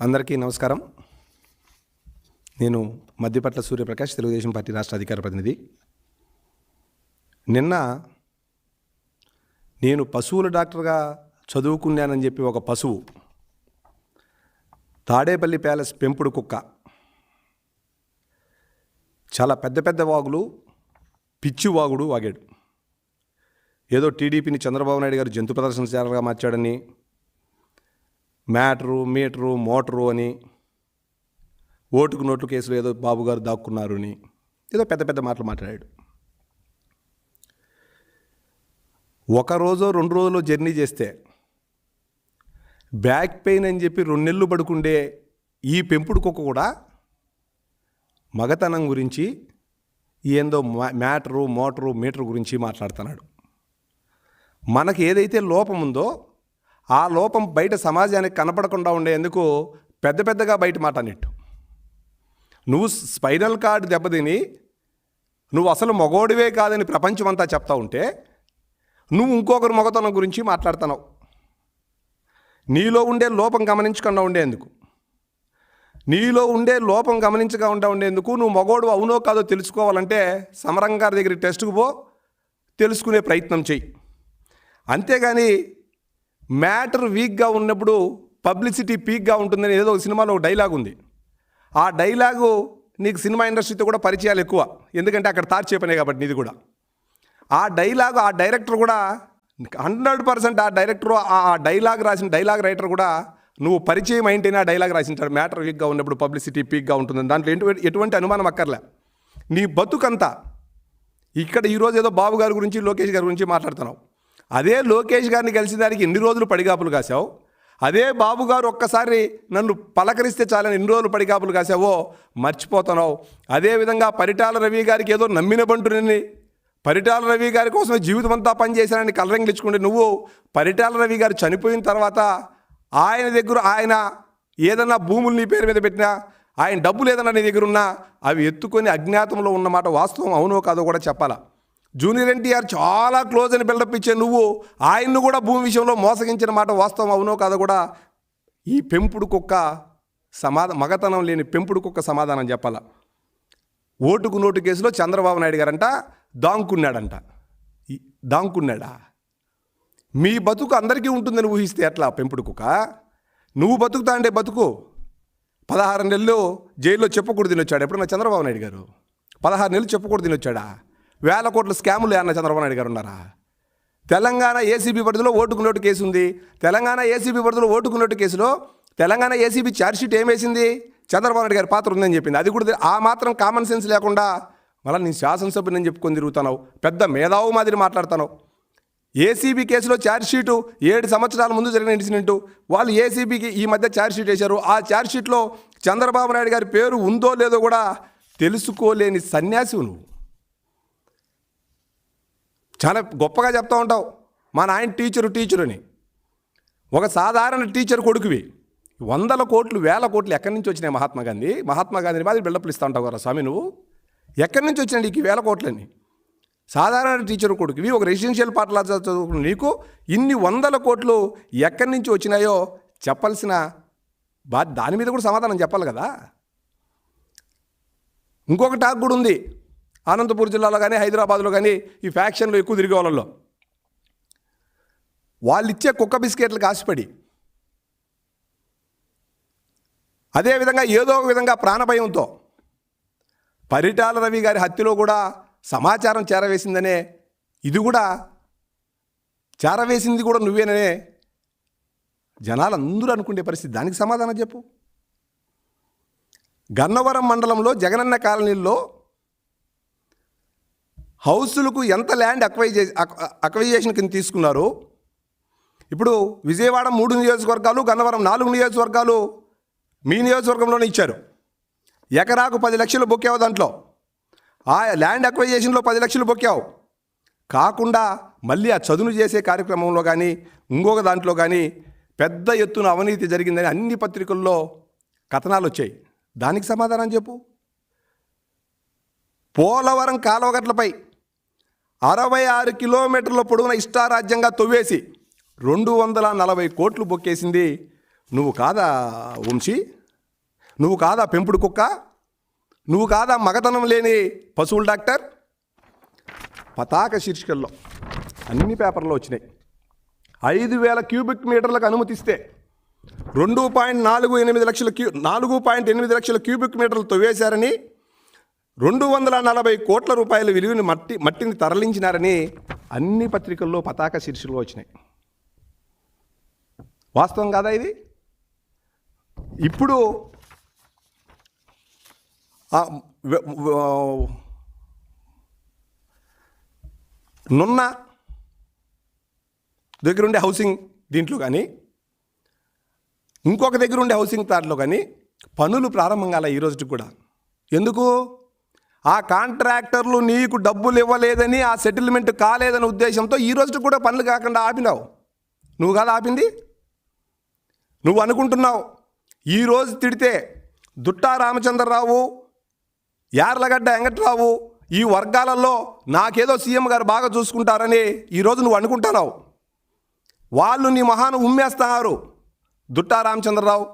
అందరికీ నమస్కారం. నేను మధ్యపట్ల సూర్యప్రకాష్ తెలుగుదేశం పార్టీ రాష్ట్ర అధికార ప్రతినిధి. నిన్న నేను పశువుల డాక్టర్గా చదువుకున్నానని చెప్పి ఒక పశువు తాడేపల్లి ప్యాలెస్ పెంపుడు కుక్క. చాలా పెద్ద పెద్ద వాగులు పిచ్చి వాగుడు వాగాడు. ఏదో టీడీపీని చంద్రబాబు నాయుడు గారు జంతు ప్రదర్శనశాలగా మార్చాడని మ్యాటరు మీటరు మోటరు అని ఓటుకు నోట్లు కేసులు ఏదో బాబు గారు దాక్కున్నారు అని ఏదో పెద్ద పెద్ద మాటలు మాట్లాడాడు. ఒక రోజు రెండు రోజులు జర్నీ చేస్తే బ్యాక్ పెయిన్ అని చెప్పి రెండు నెలలు పడుకుండే ఈ పెంపుడు కుక్క కూడా మగతనం గురించి ఏందో మ్యాటరు మోటరు మీటరు గురించి మాట్లాడుతున్నాడు. మనకి ఏదైతే లోపం ఉందో ఆ లోపం బయట సమాజానికి కనపడకుండా ఉండేందుకు పెద్ద పెద్దగా బయట మాట అన్నట్టు నువ్వు స్పైనల్ కార్డ్ దెబ్బతిని నువ్వు అసలు మగోడివే కాదని ప్రపంచమంతా చెప్తా ఉంటే నువ్వు ఇంకొకరి మగతనం గురించి మాట్లాడుతున్నావు. నీలో ఉండే లోపం గమనించకుండా ఉండేందుకు. నీలో ఉండే లోపం గమనించకుండా ఉండేందుకు నువ్వు మగోడు అవునో కాదో తెలుసుకోవాలంటే సమరం గారి దగ్గరికి టెస్ట్కు పో తెలుసుకునే ప్రయత్నం చెయ్యి. అంతేగాని మ్యాటర్ వీక్గా ఉన్నప్పుడు పబ్లిసిటీ పీక్గా ఉంటుందని ఏదో ఒక సినిమాలో ఒక డైలాగ్ ఉంది. ఆ డైలాగు నీకు సినిమా ఇండస్ట్రీతో కూడా పరిచయాలు ఎక్కువ. ఎందుకంటే అక్కడ తార్చే పనే కాబట్టి నీది కూడా. ఆ డైలాగ్ ఆ డైరెక్టర్ కూడా హండ్రెడ్ పర్సెంట్ ఆ డైరెక్టర్ ఆ డైలాగ్ రాసిన డైలాగ్ రైటర్ కూడా నువ్వు పరిచయం అయింటేనే ఆ డైలాగ్ రాసింటాడు. మ్యాటర్ వీక్గా ఉన్నప్పుడు పబ్లిసిటీ పీక్గా ఉంటుంది దాంట్లో ఎటువంటి ఎటువంటి అనుమానం అక్కర్లే. నీ బతుకంతా ఇక్కడ ఈరోజు ఏదో బాబు గారి గురించి లోకేష్ గారి గురించి మాట్లాడుతున్నావు. అదే లోకేష్ గారిని కలిసిన దానికి ఎన్ని రోజులు పడిగాపులు కాసావు అదే బాబు గారు ఒక్కసారి నన్ను పలకరిస్తే చాలని ఎన్ని రోజులు పడిగాపులు కాసావో మర్చిపోతున్నావు. అదేవిధంగా పరిటాల రవి గారికి ఏదో నమ్మిన బంటుని పరిటాల రవి గారి కోసమే జీవితం అంతా పనిచేశానని కలరంగిలించుకుంటే నువ్వు పరిటాల రవి గారు చనిపోయిన తర్వాత ఆయన దగ్గర ఆయన ఏదన్నా భూములు నీ పేరు మీద పెట్టినా ఆయన డబ్బులు ఏదన్నా నీ దగ్గర ఉన్నా అవి ఎత్తుకొని అజ్ఞాతంలో ఉన్నమాట వాస్తవం అవునో కాదో కూడా చెప్పాలా? జూనియర్ ఎన్టీఆర్ చాలా క్లోజ్ అని బిల్డప్ ఇచ్చే నువ్వు ఆయన్ను కూడా భూమి విషయంలో మోసగించిన మాట వాస్తవం అవునో కాదో కూడా ఈ పెంపుడు కుక్క సమాధ మగతనం లేని పెంపుడు కుక్క సమాధానం చెప్పాలా? ఓటుకు నోటు కేసులో చంద్రబాబు నాయుడు గారంట దాంకున్నాడంట. దాంకున్నాడా? మీ బతుకు అందరికీ ఉంటుందని ఊహిస్తే ఎట్లా పెంపుడు కుక్క? నువ్వు బతుకుతాండే బతుకు. పదహారు నెలలు జైల్లో చెప్పకూడదు తినొచ్చాడు ఎప్పుడన్నా చంద్రబాబు నాయుడు గారు? పదహారు నెలలు చెప్పకూడదు తినొచ్చాడా వేల కోట్ల స్కాములు అన్న చంద్రబాబు నాయుడు గారు ఉన్నారా? తెలంగాణ ఏసీబీ పరిధిలో ఓటుకు నోటు కేసు ఉంది. తెలంగాణ ఏసీబీ పరిధిలో ఓటుకు నోటు కేసులో తెలంగాణ ఏసీబీ ఛార్జ్షీట్ ఏం వేసింది చంద్రబాబు నాయుడు గారి పాత్ర ఉందని చెప్పింది. అది కూడా ఆ మాత్రం కామన్ సెన్స్ లేకుండా మళ్ళీ నేను శాసనసభ్యుని చెప్పుకొని తిరుగుతున్నావు. పెద్ద మేధావు మాదిరి మాట్లాడుతున్నావు. ఏసీబీ కేసులో ఛార్జ్షీటు ఏడు సంవత్సరాల ముందు జరిగిన ఇన్సిడెంట్ వాళ్ళు ఏసీబీకి ఈ మధ్య ఛార్జ్షీట్ వేశారు. ఆ ఛార్జ్షీట్లో చంద్రబాబు నాయుడు గారి పేరు ఉందో లేదో కూడా తెలుసుకోలేని సన్యాసి నువ్వు చాలా గొప్పగా చెప్తా ఉంటావు. మా నాయన టీచరు టీచరు అని ఒక సాధారణ టీచర్ కొడుకువి. వందల కోట్లు వేల కోట్లు ఎక్కడి నుంచి వచ్చినాయి మహాత్మా గాంధీ? మహాత్మా గాంధీ మాదిరి బిల్డప్లు ఇస్తా ఉంటావు కదా స్వామి నువ్వు. ఎక్కడి నుంచి వచ్చినాయి నీకు ఈ వేల కోట్లని సాధారణ టీచర్ కొడుకువి ఒక రెసిడెన్షియల్ పాఠశాల చదువుకున్న నీకు ఇన్ని వందల కోట్లు ఎక్కడి నుంచి వచ్చినాయో చెప్పాల్సిన బా దాని మీద కూడా సమాధానం చెప్పాలి కదా. ఇంకొక టాక్ కూడా ఉంది. అనంతపూర్ జిల్లాలో కానీ హైదరాబాద్లో కానీ ఈ ఫ్యాక్షన్లు ఎక్కువ తిరిగే వాళ్ళలో. వాళ్ళు ఇచ్చే కుక్క బిస్కెట్లకు ఆశపడి. అదేవిధంగా ఏదో ఒక విధంగా ప్రాణభయంతో పరిటాల రవి గారి హత్యలో కూడా సమాచారం చేరవేసిందనే ఇది కూడా చేరవేసింది కూడా నువ్వేననే జనాలు అందరూ అనుకునే పరిస్థితి. దానికి సమాధానం చెప్పు. గన్నవరం మండలంలో జగనన్న కాలనీల్లో హౌసులకు ఎంత ల్యాండ్ అక్వై అక్వైజేషన్ కింద తీసుకున్నారు ఇప్పుడు విజయవాడ మూడు నియోజకవర్గాలు గన్నవరం నాలుగు నియోజకవర్గాలు మీ నియోజకవర్గంలోనే ఇచ్చారు. ఎకరాకు పది లక్షలు బొక్కావు దాంట్లో. ఆ ల్యాండ్ అక్వైజేషన్లో పది లక్షలు బొక్కావు. కాకుండా మళ్ళీ ఆ చదును చేసే కార్యక్రమంలో కానీ ఇంకొక దాంట్లో కానీ పెద్ద ఎత్తున అవినీతి జరిగిందని అన్ని పత్రికల్లో కథనాలు వచ్చాయి. దానికి సమాధానం చెప్పు. పోలవరం కాలువగట్లపై అరవై ఆరు కిలోమీటర్ల పొడవున ఇష్టారాజ్యంగా తొవ్వేసి రెండు వందల నలభై కోట్లు బొక్కేసింది. నువ్వు కాదా వంశీ? నువ్వు కాదా పెంపుడు కుక్క? నువ్వు కాదా మగతనం లేని పశువుల డాక్టర్? పతాక శీర్షికల్లో అన్ని పేపర్లో వచ్చినాయి. ఐదు వేల క్యూబిక్ మీటర్లకు అనుమతిస్తే రెండు పాయింట్ నాలుగు ఎనిమిది లక్షల క్యూ నాలుగు పాయింట్ ఎనిమిది లక్షల క్యూబిక్ మీటర్లు తొవ్వేశారని రెండు వందల నలభై కోట్ల రూపాయల విలువని మట్టి మట్టిని తరలించినారని అన్ని పత్రికల్లో పతాక శీర్షికలు వచ్చినాయి. వాస్తవం కాదా ఇది? ఇప్పుడు నున్న దగ్గరుండే హౌసింగ్ దీంట్లో కానీ ఇంకొక దగ్గరుండే హౌసింగ్ దాంట్లో కానీ పనులు ప్రారంభం కాలే ఈ రోజుకి కూడా. ఎందుకు? ఆ కాంట్రాక్టర్లు నీకు డబ్బులు ఇవ్వలేదని ఆ సెటిల్మెంట్ కాలేదనే ఉద్దేశంతో ఈ రోజు కూడా పనులు కాకుండా ఆపినావు. నువ్వు కాదు ఆపింది? నువ్వు అనుకుంటున్నావు ఈరోజు తిడితే దుట్టా రామచంద్రరావు యార్లగడ్డ వెంకట్రావు ఈ వర్గాలలో నాకేదో సీఎం గారు బాగా చూసుకుంటారని ఈరోజు నువ్వు అనుకుంటున్నావు. వాళ్ళు నీ మహాను ఉమ్మేస్తున్నారు దుట్టా రామచంద్రరావు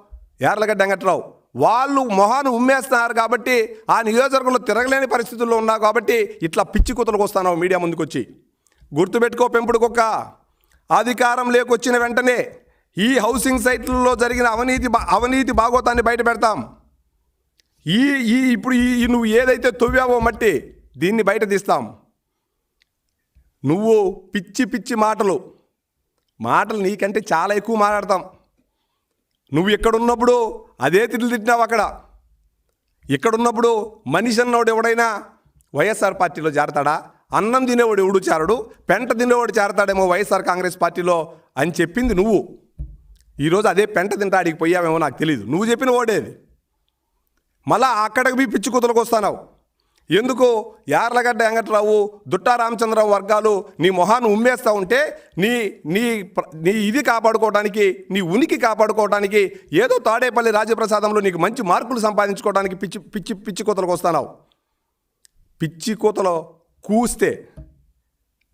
యార్లగడ్డ వెంకట్రావు. వాళ్ళు మొహాన్ని ఉమ్మేస్తున్నారు కాబట్టి ఆ నియోజకవర్గంలో తిరగలేని పరిస్థితుల్లో ఉన్నావు కాబట్టి ఇట్లా పిచ్చి కూతలకు వస్తాను మీడియా ముందుకు వచ్చి గుర్తుపెట్టుకో పెంపుడు కుక్క. అధికారం లేకొచ్చిన వెంటనే ఈ హౌసింగ్ సైట్లలో జరిగిన అవినీతి బా- అవినీతి భాగోతాన్ని బయట పెడతాం. ఈ ఈ ఇప్పుడు ఈ ఈ నువ్వు ఏదైతే తవ్వావో మట్టి దీన్ని బయట తీస్తాం. నువ్వు పిచ్చి పిచ్చి మాటలు. మాటలు నీకంటే చాలా ఎక్కువ మాట్లాడతాం. నువ్వు ఎక్కడున్నప్పుడు అదే తిట్లు తిట్టినావు అక్కడ. ఇక్కడున్నప్పుడు మనిషి అన్నోడు ఎవడైనా వైఎస్ఆర్ పార్టీలో చేరతాడా అన్నం తినేవాడు ఎవడు చేరడు పెంట తినేవాడు చేరతాడేమో వైఎస్ఆర్ కాంగ్రెస్ పార్టీలో అని చెప్పింది నువ్వు. ఈరోజు అదే పెంట తింటా ఆడికి పోయావేమో నాకు తెలియదు నువ్వు చెప్పిన ఓడేది మళ్ళా అక్కడికి పోయి పిచ్చి కూతులకు వస్తున్నావు ఎందుకు? యార్లగడ్డ వెంకటరావు దుట్టా రామచంద్రరావు వర్గాలు నీ మొహాన్ని ఉమ్మేస్తూ ఉంటే నీ నీ నీ ఇది కాపాడుకోవడానికి నీ ఉనికి కాపాడుకోవడానికి ఏదో తాడేపల్లి రాజప్రసాదంలో నీకు మంచి మార్కులు సంపాదించుకోవడానికి పిచ్చి పిచ్చి పిచ్చి కూతలకు వస్తున్నావు. పిచ్చి కూతలో కూస్తే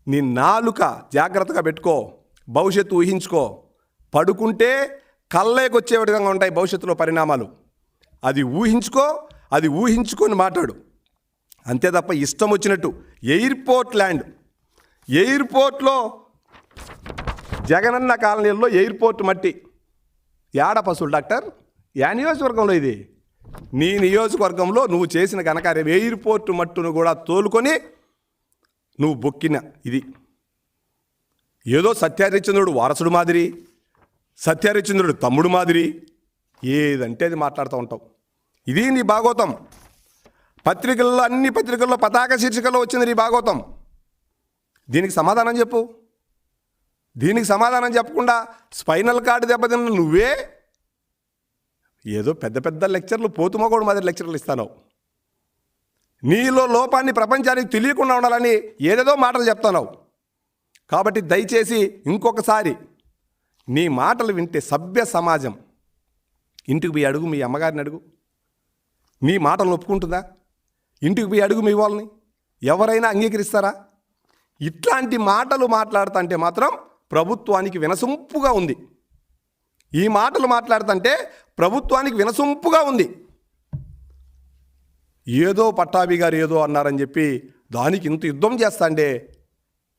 నీ నాలుక జాగ్రత్తగా పెట్టుకో భవిష్యత్తు ఊహించుకో. పడుకుంటే కళ్ళేకొచ్చే విధంగా ఉంటాయి భవిష్యత్తులో పరిణామాలు. అది ఊహించుకో అది ఊహించుకొని మాట్లాడు. అంతే తప్ప ఇష్టం వచ్చినట్టు ఎయిర్పోర్ట్ ల్యాండ్. ఎయిర్పోర్ట్లో జగనన్న కాలనీలో ఎయిర్పోర్ట్ మట్టి. యాడ పశువులు డాక్టర్? యా నియోజకవర్గంలో ఇది. నీ నియోజకవర్గంలో నువ్వు చేసిన ఘనకార్యం ఎయిర్పోర్ట్ మట్టును కూడా తోలుకొని నువ్వు బొక్కిన ఇది. ఏదో సత్యహరిచంద్రుడు వారసుడు మాదిరి సత్యహరిచంద్రుడు తమ్ముడు మాదిరి ఏదంటే అది మాట్లాడుతూ ఉంటావు. ఇది నీ భాగోతం. పత్రికల్లో అన్ని పత్రికల్లో పతాక శీర్షికల్లో వచ్చింది నీ భాగవతం దీనికి సమాధానం చెప్పు. దీనికి సమాధానం చెప్పకుండా స్పైనల్ కార్డు దెబ్బతిన్న నువ్వే ఏదో పెద్ద పెద్ద లెక్చర్లు పోతుమగోడు మాదిరి లెక్చర్లు ఇస్తాను నీలో లోపాన్ని ప్రపంచానికి తెలియకుండా ఉండాలని ఏదేదో మాటలు చెప్తున్నావు కాబట్టి దయచేసి ఇంకొకసారి నీ మాటలు వింటే సభ్య సమాజం. ఇంటికి పోయి అడుగు మీ అమ్మగారిని అడుగు. నీ మాటలు ఒప్పుకుంటుందా ఇంటికి పోయి అడుగు మీ వాళ్ళని. ఎవరైనా అంగీకరిస్తారా? ఇట్లాంటి మాటలు మాట్లాడుతుంటే మాత్రం ప్రభుత్వానికి వినసొంపుగా ఉంది. ఈ మాటలు మాట్లాడుతుంటే ప్రభుత్వానికి వినసొంపుగా ఉంది. ఏదో పట్టాభి గారు ఏదో అన్నారని చెప్పి దానికి ఇంత యుద్ధం చేస్తాండే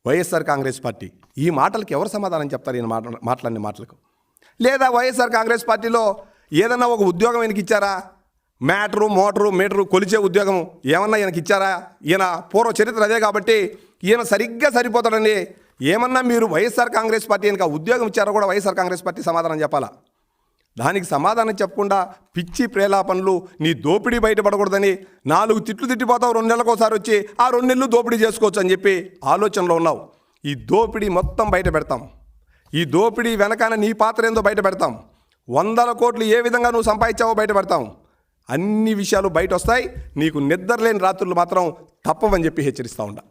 వైఎస్ఆర్ కాంగ్రెస్ పార్టీ. ఈ మాటలకు ఎవరు సమాధానం చెప్తారు ఈయన మాట మాట్లాడిన మాటలకు? లేదా వైఎస్ఆర్ కాంగ్రెస్ పార్టీలో ఏదన్నా ఒక ఉద్యోగం ఇచ్చారా? మ్యాటరు మోటరు మీటరు కొలిచే ఉద్యోగం ఏమన్నా ఈయనకి ఇచ్చారా? ఈయన పూర్వ చరిత్ర అదే కాబట్టి ఈయన సరిగ్గా సరిపోతాడండి. ఏమన్నా మీరు వైఎస్ఆర్ కాంగ్రెస్ పార్టీ ఈయనకి ఉద్యోగం ఇచ్చారో కూడా వైఎస్ఆర్ కాంగ్రెస్ పార్టీ సమాధానం చెప్పాలా? దానికి సమాధానం చెప్పకుండా పిచ్చి ప్రేలాపనలు నీ దోపిడీ బయటపడకూడదని నాలుగు తిట్లు తిట్టిపోతావు రెండు నెలలకు ఒకసారి వచ్చి ఆ రెండు నెలలు దోపిడీ చేసుకోవచ్చు అని చెప్పి ఆలోచనలో ఉన్నావు. ఈ దోపిడీ మొత్తం బయట పెడతాం. ఈ దోపిడీ వెనకాల నీ పాత్ర ఏందో బయట పెడతాం. వందల కోట్లు ఏ విధంగా నువ్వు సంపాదించావో బయట పెడతాం. అన్ని విషయాలు బయట వస్తాయి నీకు నిద్రలేని రాత్రులు మాత్రం తప్పవని చెప్పి హెచ్చరిస్తూ ఉంటా.